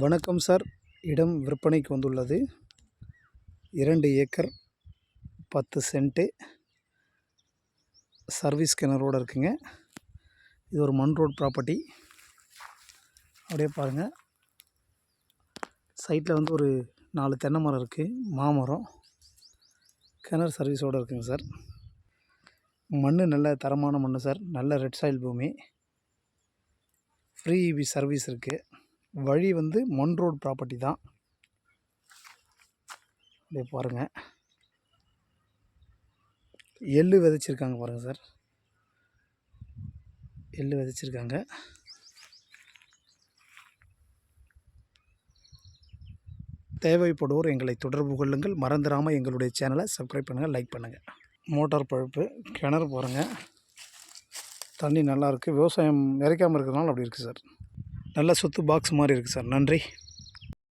வணக்கம் சார். இடம் விற்பனைக்கு வந்துள்ளது. இரண்டு ஏக்கர் பத்து சென்ட்டு சர்வீஸ் கிணறோடு இருக்குங்க. இது ஒரு மண் ரோட் ப்ராப்பர்ட்டி. அப்படியே பாருங்கள் சைட்டில் வந்து ஒரு நாலு தென்னை மரம் இருக்குது மாமரம். கிணறு சர்வீஸோடு இருக்குங்க சார். மண் நல்ல தரமான மண் சார். நல்ல ரெட் சாயில் பூமி. ஃப்ரீ இபி சர்வீஸ் இருக்குது வழி வந்து மண் ரோடு ப்ராப்பர்ட்டி தான். அப்படியே பாருங்கள் எள்ளு விதைச்சிருக்காங்க பாருங்கள் சார். எள்ளு விதைச்சிருக்காங்க. தேவைப்படுவோர் எங்களை தொடர்பு கொள்ளுங்கள். மறந்துடாமல் எங்களுடைய சேனலை சப்ஸ்கிரைப் பண்ணுங்கள் லைக் பண்ணுங்கள் மோட்டார் பழுப்பு கிணறு பாருங்கள் தண்ணி நல்லாயிருக்கு விவசாயம் இறைக்காமல் இருக்கிறதுனால அப்படி இருக்குது சார். நல்ல சொத்து பாக்ஸ் மாதிரி இருக்குது சார். நன்றி.